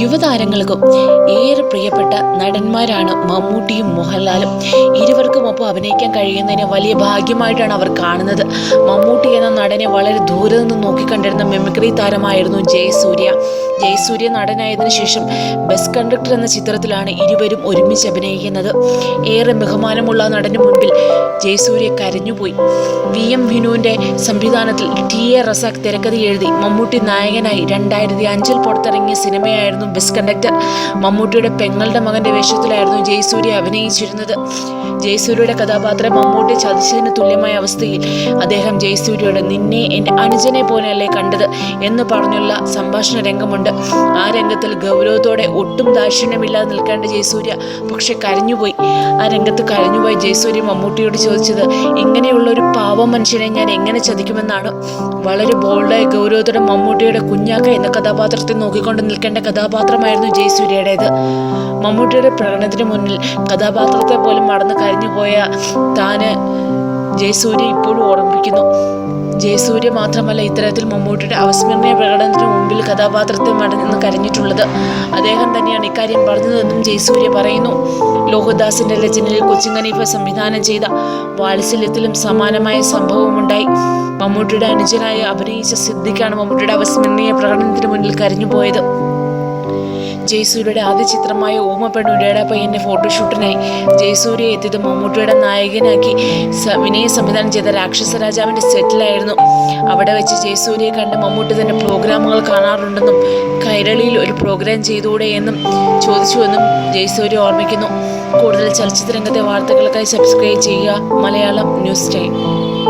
യുവതാരങ്ങൾക്കും ഏറെ പ്രിയപ്പെട്ട നടന്മാരാണ് മമ്മൂട്ടിയും മോഹൻലാലും. ഇരുവർക്കും ഒപ്പം അഭിനയിക്കാൻ കഴിയുന്നതിനെ വലിയ ഭാഗ്യമായിട്ടാണ് അവർ കാണുന്നത്. മമ്മൂട്ടി എന്ന നടനെ വളരെ ദൂരെ നിന്ന് നോക്കിക്കണ്ടിരുന്ന മെമിക്രി താരമായിരുന്നു ജയസൂര്യ. ജയസൂര്യ നടനായതിനു ശേഷം ബസ് കണ്ടക്ടർ എന്ന ചിത്രത്തിലാണ് ഇരുവരും ഒരുമിച്ച് അഭിനയിക്കുന്നത്. ഏറെ ബഹുമാനമുള്ള നടന് മുൻപിൽ ജയസൂര്യ കരഞ്ഞുപോയി. വി എം വിനുവിന്റെ സംവിധാനത്തിൽ ടി എ റസാഖ് തിരക്കഥ എഴുതി മമ്മൂട്ടി നായകനായി രണ്ടായിരത്തി അഞ്ചിൽ പുറത്തിറങ്ങിയ സിനിമയായിരുന്നു ബസ് കണ്ടക്ടർ മമ്മൂട്ടിയുടെ പെങ്ങളുടെ മകന്റെ വേഷത്തിലായിരുന്നു ജയസൂര്യ അഭിനയിച്ചിരുന്നത്. ജയസൂര്യയുടെ കഥാപാത്രം മമ്മൂട്ടി ചതിച്ചതിന് തുല്യമായ അവസ്ഥയിൽ അദ്ദേഹം ജയസൂര്യയോട് നിന്നെ എന്റെ അനുജനെ പോലെയല്ലേ കണ്ടത് എന്ന് പറഞ്ഞുള്ള സംഭാഷണ രംഗമുണ്ട്. ആ രംഗത്തിൽ ഗൗരവത്തോടെ ഒട്ടും ദാക്ഷിണ്യമില്ലാതെ നിൽക്കേണ്ട ജയസൂര്യ പക്ഷെ കരഞ്ഞുപോയി. ആ രംഗത്ത് കരഞ്ഞുപോയി ജയസൂര്യ മമ്മൂട്ടിയോട് ചോദിച്ചത് ഇങ്ങനെയുള്ള ഒരു പാവ മനുഷ്യനെ ഞാൻ എങ്ങനെ ചതിക്കുമെന്നാണ്? വളരെ ബോൾഡായി ഗൗരവത്തോടെ മമ്മൂട്ടിയുടെ കുഞ്ഞാക്ക എന്ന കഥാപാത്രത്തെ നോക്കിക്കൊണ്ട് നിൽക്കേണ്ട കഥാപാത്രമായിരുന്നു ജയസൂര്യയുടേത്. മമ്മൂട്ടിയുടെ പ്രകടനത്തിന് മുന്നിൽ കഥാപാത്രത്തെ പോലും മറന്നു കരഞ്ഞുപോയ താന് ജയസൂര്യ ഇപ്പോഴും ഓർമ്മിപ്പിക്കുന്നു ജയസൂര്യ മാത്രമല്ല ഇത്തരത്തിൽ മമ്മൂട്ടിയുടെ അവസ്മരണീയ പ്രകടനത്തിന് മുമ്പിൽ കഥാപാത്രത്തെ മടങ്ങുന്ന കരഞ്ഞിട്ടുള്ളത്. അദ്ദേഹം തന്നെയാണ് ഇക്കാര്യം പറഞ്ഞതെന്നും ജയസൂര്യ പറയുന്നു. ലോഹദാസിന്റെ രചനയിൽ കൊച്ചിങ്ങനീഫ സംവിധാനം ചെയ്ത വാത്സല്യത്തിലും സമാനമായ സംഭവമുണ്ടായി. മമ്മൂട്ടിയുടെ അനുജനായി അഭിനയിച്ച സിദ്ദിഖാണ് മമ്മൂട്ടിയുടെ അവസ്മരണീയ പ്രകടനത്തിന് മുന്നിൽ കരഞ്ഞുപോയത്. ജയസൂര്യയുടെ ആദ്യ ചിത്രമായ ഊമപ്പെണ്ണുടയുടെ പയ്യന്റെ ഫോട്ടോഷൂട്ടിനായി ജയസൂര്യ എത്തിയത് മമ്മൂട്ടിയുടെ നായകനാക്കി. വിനയ സംവിധാനം ചെയ്ത രാക്ഷസ രാജാവിന്റെ സെറ്റിലായിരുന്നു. അവിടെ വെച്ച് ജയ്സൂര്യയെ കണ്ട് മമ്മൂട്ടി തന്നെ പ്രോഗ്രാമുകൾ കാണാറുണ്ടെന്നും കൈരളിയിൽ ഒരു പ്രോഗ്രാം ചെയ്തുകൂടെ എന്നും ചോദിച്ചുവെന്നും ജയ്സൂര്യ ഓർമ്മിക്കുന്നു. കൂടുതൽ ചലച്ചിത്രരംഗത്തെ വാർത്തകൾക്കായി സബ്സ്ക്രൈബ് ചെയ്യുക. Malayalam news time.